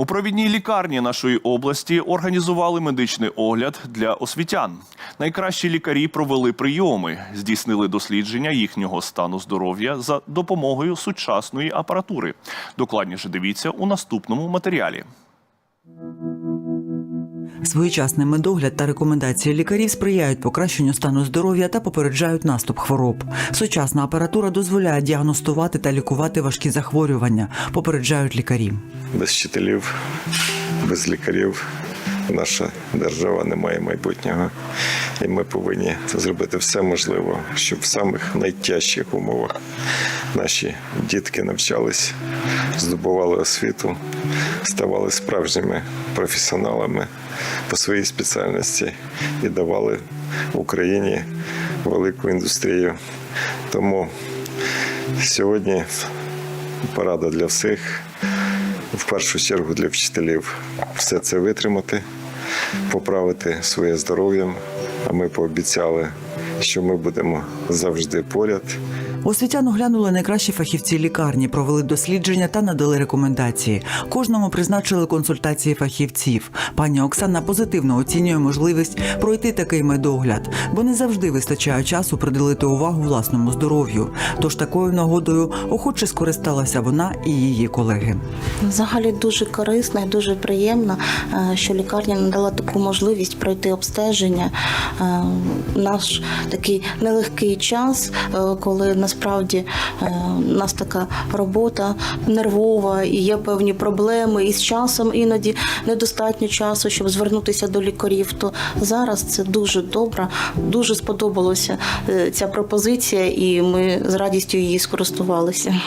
У провідній лікарні нашої області організували медичний огляд для освітян. Найкращі лікарі провели прийоми, здійснили дослідження їхнього стану здоров'я за допомогою сучасної апаратури. Докладніше дивіться у наступному матеріалі. Своєчасний медогляд та рекомендації лікарів сприяють покращенню стану здоров'я та попереджають наступ хвороб. Сучасна апаратура дозволяє діагностувати та лікувати важкі захворювання, попереджають лікарі. без вчителів, без лікарів наша держава не має майбутнього. І ми повинні зробити все можливе, щоб в самих найтяжчих умовах наші дітки навчались, здобували освіту, ставали справжніми професіоналами по своїй спеціальності і давали Україні велику індустрію. Тому сьогодні порада для всіх в першу чергу для вчителів все це витримати, поправити своє здоров'я. А ми пообіцяли, що ми будемо завжди поряд. Освітян оглянули найкращі фахівці лікарні, провели дослідження та надали рекомендації. Кожному призначили консультації фахівців. Пані Оксана позитивно оцінює можливість пройти такий медогляд, бо не завжди вистачає часу приділити увагу власному здоров'ю. Тож такою нагодою охоче скористалася вона і її колеги. Взагалі дуже корисно і дуже приємно, е, що лікарня надала таку можливість пройти обстеження. Е, Наш такий нелегкий час, е, коли насправді е, у нас така робота нервова і є певні проблеми, і з часом іноді недостатньо часу, щоб звернутися до лікарів. То зараз це дуже добре, дуже сподобалося е, ця пропозиція, і ми з радістю її скористувалися.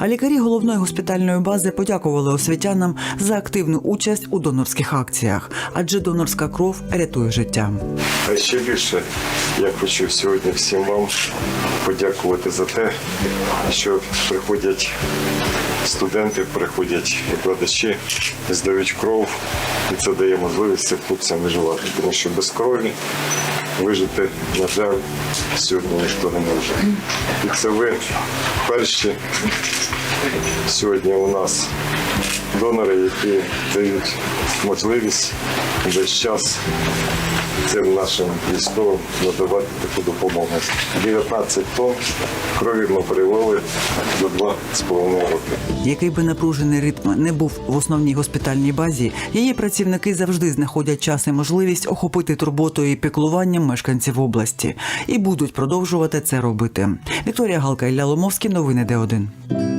А лікарі головної госпітальної бази подякували освітянам за активну участь у донорських акціях, адже донорська кров рятує життя. А ще більше я хочу сьогодні всім вам подякувати за те, що приходять студенти, приходять викладачі, здають кров, і це дає можливість цим хлопцям виживати. Тому що без крові вижити, на жаль, сьогодні ніхто не може. І це ви перші сьогодні у нас донори, які дають можливість весь час цим нашим військовим надавати таку допомогу. 19 тонн крові ми перевели за 2,5 роки. Який би напружений ритм не був в основній госпітальній базі, її працівники завжди знаходять час і можливість охопити турботою і піклуванням мешканців області і будуть продовжувати це робити. Вікторія Галка Ілля Ломовський, новини Д1.